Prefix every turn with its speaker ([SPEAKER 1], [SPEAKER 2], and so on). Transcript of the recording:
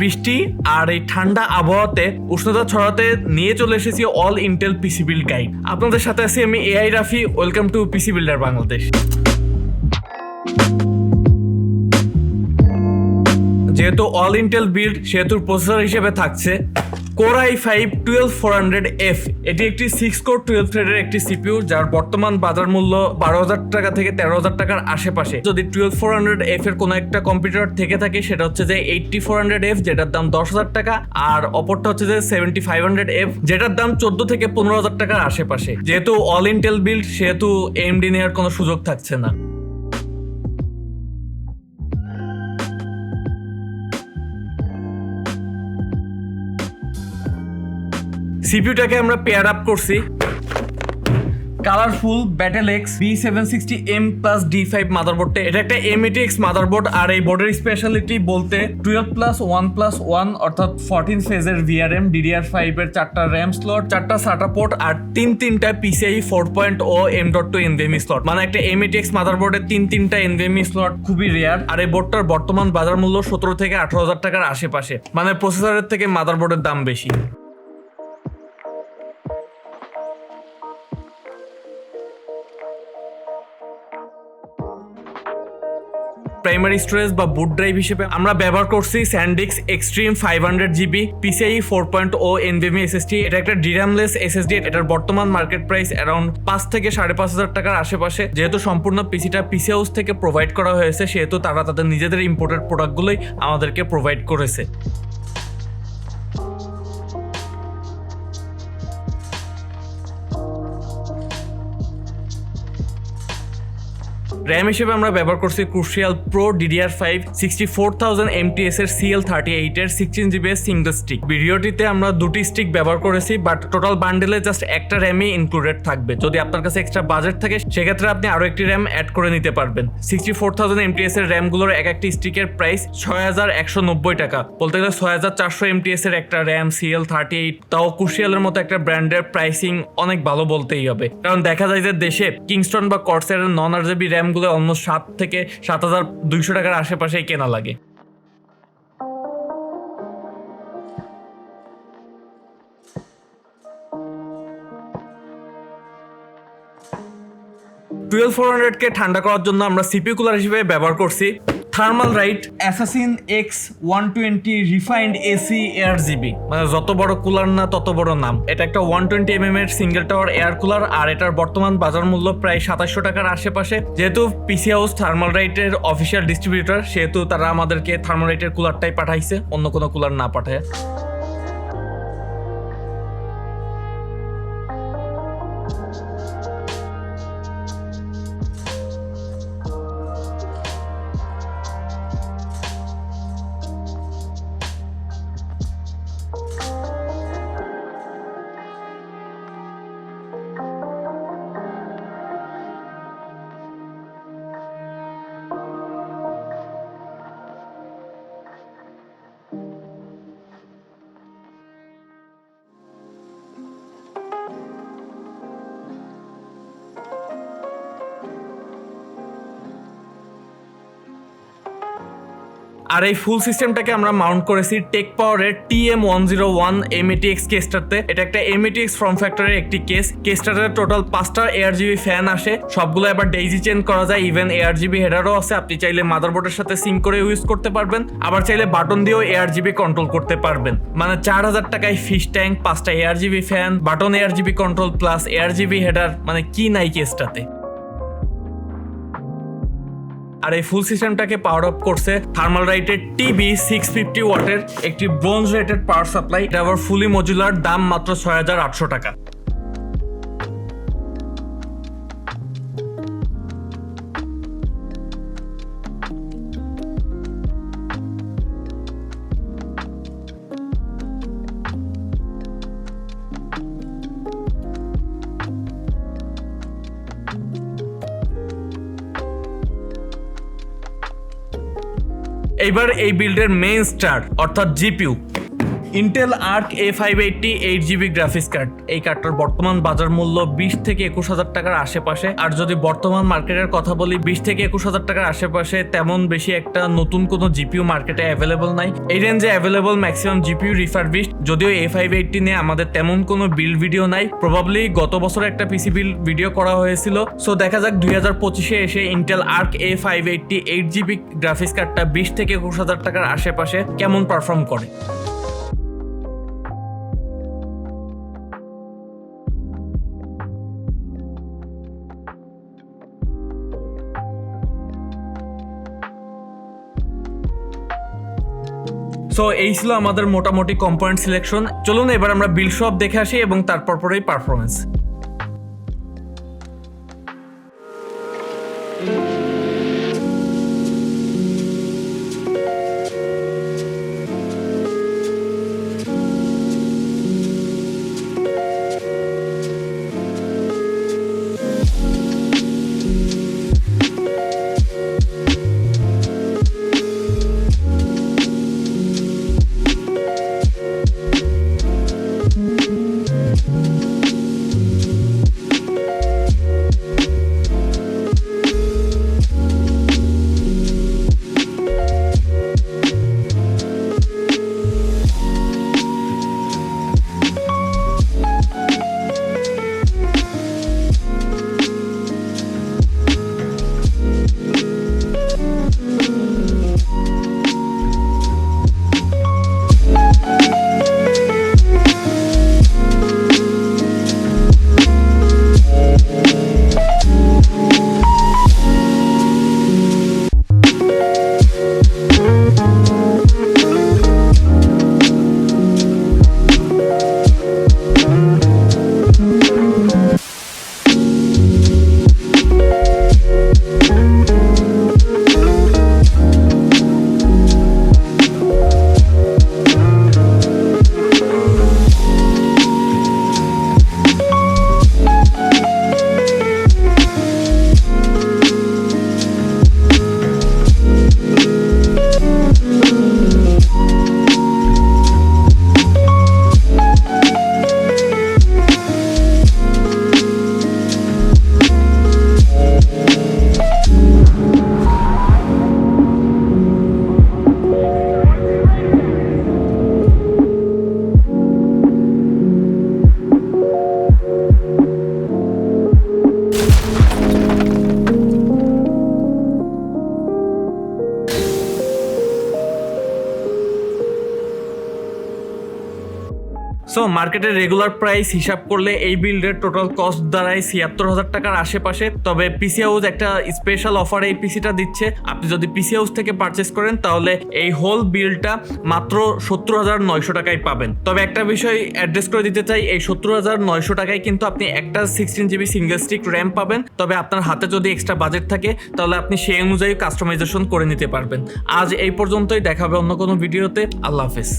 [SPEAKER 1] বৃষ্টি আর এই ঠান্ডা আবহাওয়াতে উষ্ণতা ছড়াতে নিয়ে চলে এসেছি all Intel PC build guide আপনাদের সাথে আছি আমি AI Rafi welcome to PC builder Bangladesh যেহেতু অল ইন্টেল বিল্ড সেহেতু প্রসেসর হিসেবে থাকছে core i five twelve four hundred F. এটি একটি সিক্স কোর টুয়েলভ থ্রেডের একটি সিপিইউ যার বর্তমান বাজার মূল্য বারো হাজার টাকা থেকে তেরো হাজার টাকার আশেপাশে। যদি টুয়েলভ ফোর হান্ড্রেড এফ এর কোনো একটা কম্পিউটার থেকে থাকে, সেটা হচ্ছে যে এইটটি ফোর হান্ড্রেড এফ যেটার দাম দশ হাজার টাকা, আর অপরটা হচ্ছে যে সেভেন্টি ফাইভ হান্ড্রেড এফ যেটার দাম চোদ্দ থেকে পনেরো হাজার টাকার আশেপাশে। যেহেতু অল ইন্টেল বিল্ড সেহেতু এমডি নেওয়ার কোনো সুযোগ থাকছে না। সিপিইউটাকে আমরা পেয়ার আপ করছি। Colorful battle X B seven sixty M plus D five মাদারবোর্ডটা এটা একটা এম এটি এক্স মাদারবোর্ড আর এই বোর্ডের স্পেশালিটি বলতে twelve plus one plus one অর্থাৎ ফোরটিন ফেজের ভিআরএম ডিডিআর ফাইভ এর চারটা র্যাম স্লট চারটা সাটা পোর্ট আর তিন তিনটা PCIe four point O M dot two NVMe slot মানে একটা এম এটি এক্স মাদারবোর্ডের তিন তিনটা এনভিএমই স্লট খুবই রেয়ার আর এই বোর্ডটার বর্তমান বাজার মূল্য সতেরো থেকে আঠারো হাজার টাকার আশেপাশে। মানে প্রসেসরের থেকে মাদারবোর্ডের দাম বেশি। প্রাইমারি স্টোরেজ বা বুট ড্রাইভ হিসেবে আমরা ব্যবহার করছি SanDisk extreme five hundred GB PCIe four point O NVMe SSD এটা একটা ডিরামলেস এসএসডি এটার বর্তমান মার্কেট প্রাইস অ্যারাউন্ড পাঁচ থেকে সাড়ে পাঁচ হাজার টাকার আশেপাশে। যেহেতু সম্পূর্ণ পিসিটা পিসি হাউস থেকে প্রোভাইড করা হয়েছে, সেহেতু তারা তাদের নিজেদের ইম্পোর্টেড প্রোডাক্টগুলোই আমাদেরকে প্রোভাইড করেছে। র্যাম হিসেবে আমরা ব্যবহার করছি Crucial pro DDR five sixty four thousand MTS এর সিএল থার্টি এইট এর সিক্সটিন জিবি সিঙ্গল স্টিক ভিডিওটিতে আমরা দুটি স্টিক ব্যবহার করেছি বাট টোটাল বান্ডেলে জাস্ট একটা র্যামই ইনক্লুডেড থাকবে। যদি আপনার কাছে এক্সট্রা বাজেট থাকে, সেক্ষেত্রে আপনি আরও একটি র্যাম অ্যাড করে নিতে পারবেন। সিক্সটি ফোর থাউজেন্ড এমটিএস এর র্যামগুলোর এক একটি স্টিকের প্রাইস ছয় হাজার একশো নব্বই টাকা। বলতে গেলে ছয় হাজার চারশো এমটিএস এর একটা র্যাম সিএল থার্টি এইট তাও কুশিয়ালের মতো একটা ব্র্যান্ডের প্রাইসিং অনেক ভালো বলতেই হবে। কারণ দেখা যায় যে দেশে কিংস্টন বা কর্সের নন আর জিবি র্যামগুলো অলমোস্ট সাত থেকে সাত হাজার দুইশো টাকার আশেপাশেই কেনা লাগে। টুয়েলভ ফোর হান্ড্রেডকে ঠান্ডা করার জন্য আমরা সিপি কুলার হিসেবে ব্যবহার করছি। Thermalright assassin X one twenty refined AC R GB মানে যত বড় কুলার না তত বড় নাম। এটা একটা ওয়ান টোয়েন্টি এম এম এর সিঙ্গেল টাওয়ার এয়ার কুলার আর এটার বর্তমান বাজার মূল্য প্রায় সাতাশশো টাকার আশেপাশে। যেহেতু পিসি হাউস থার্মাল রাইটের অফিসিয়াল ডিস্ট্রিবিউটর সেহেতু তারা আমাদেরকে থার্মাল রাইটের কুলারটাই পাঠাইছে অন্য কোনো কুলার না পাঠায়। আর এই ফুল সিস্টেমটাকে আমরা মাউন্ট করেছি টেক পাওয়ারের T M one zero one MATX কেসটাতে এটা একটা এমএটিএক্স ফর্ম ফ্যাক্টরের একটি কেস কেসটাতে টোটাল পাঁচটা এয়ার জিবি ফ্যান আসে। সবগুলো এবার ডেইজি চেঞ্জ করা যায়। ইভেন এয়ার জিবি হেডারও আছে। আপনি চাইলে মাদারবোর্ডের সাথে সিম করে ইউজ করতে পারবেন। আবার চাইলে বাটন দিয়েও এয়ার জিবি কন্ট্রোল করতে পারবেন। মানে চার হাজার টাকায় ফিশ ট্যাঙ্ক পাঁচটা R GB fan button R GB control plus R GB header মানে কি নাই কেসটাতে আর এই ফুল সিস্টেমটাকে পাওয়ার অফ করছে থার্মাল রাইটের টিবি সিক্স ফিফটি ওয়াটের একটি ব্রোঞ্জ রেটেড পাওয়ার সাপ্লাই এটা আবার ফুলি মজুলার দাম মাত্র ছয় হাজার আটশো টাকা। এইবার এই বিল্ডের মেইন স্টার অর্থাৎ GPU Intel Arc A five eighty eight GB graphics card এই কার্ডটার বর্তমান বাজার মূল্য বিশ থেকে একুশ হাজার টাকার আশেপাশে। আর যদি বর্তমান মার্কেটের কথা বলি, বিশ থেকে একুশ হাজার টাকার আশেপাশে তেমন বেশি একটা নতুন কোনো জিপিউ মার্কেটে অ্যাভেলেবল নাই। এই রেঞ্জে অ্যাভেলেবল ম্যাক্সিমাম জিপিউ রিফারবিশ যদিও এ ফাইভ এইটটি নিয়ে আমাদের তেমন কোনো বিল ভিডিও নাই। প্রবাবলি গত বছর একটা পিসি বিল ভিডিও করা হয়েছিল। সো দেখা যাক দুই হাজার পঁচিশে এসে Intel Arc A five eighty eight GB graphics কার্ডটা বিশ থেকে একুশ হাজার টাকার আশেপাশে কেমন পারফর্ম করে। সো এই ছিল আমাদের মোটামুটি কম্পোনেন্ট সিলেকশন চলুন এবার আমরা বিল সব দেখে আসি এবং তারপর পরেই পারফরমেন্স সো মার্কেটের রেগুলার প্রাইস হিসাব করলে এই বিল্ডের টোটাল কস্ট দাঁড়ায় ছিয়াত্তর হাজার টাকার আশেপাশে। তবে পিসি হাউস একটা স্পেশাল অফারে এই পিসিটা দিচ্ছে। আপনি যদি পিসি হাউস থেকে পারচেস করেন, তাহলে এই হোল বিলটা মাত্র সত্তর হাজার নয়শো টাকায় পাবেন। তবে একটা বিষয় অ্যাড্রেস করে দিতে চাই, এই সত্তর হাজার নয়শো টাকায় কিন্তু আপনি একটা sixteen GB single stick RAM পাবেন। তবে আপনার হাতে যদি এক্সট্রা বাজেট থাকে, তাহলে আপনি সেই অনুযায়ী কাস্টমাইজেশন করে নিতে পারবেন। আজ এই পর্যন্তই দেখা হবে অন্য কোনো ভিডিওতে আল্লাহ হাফেজ।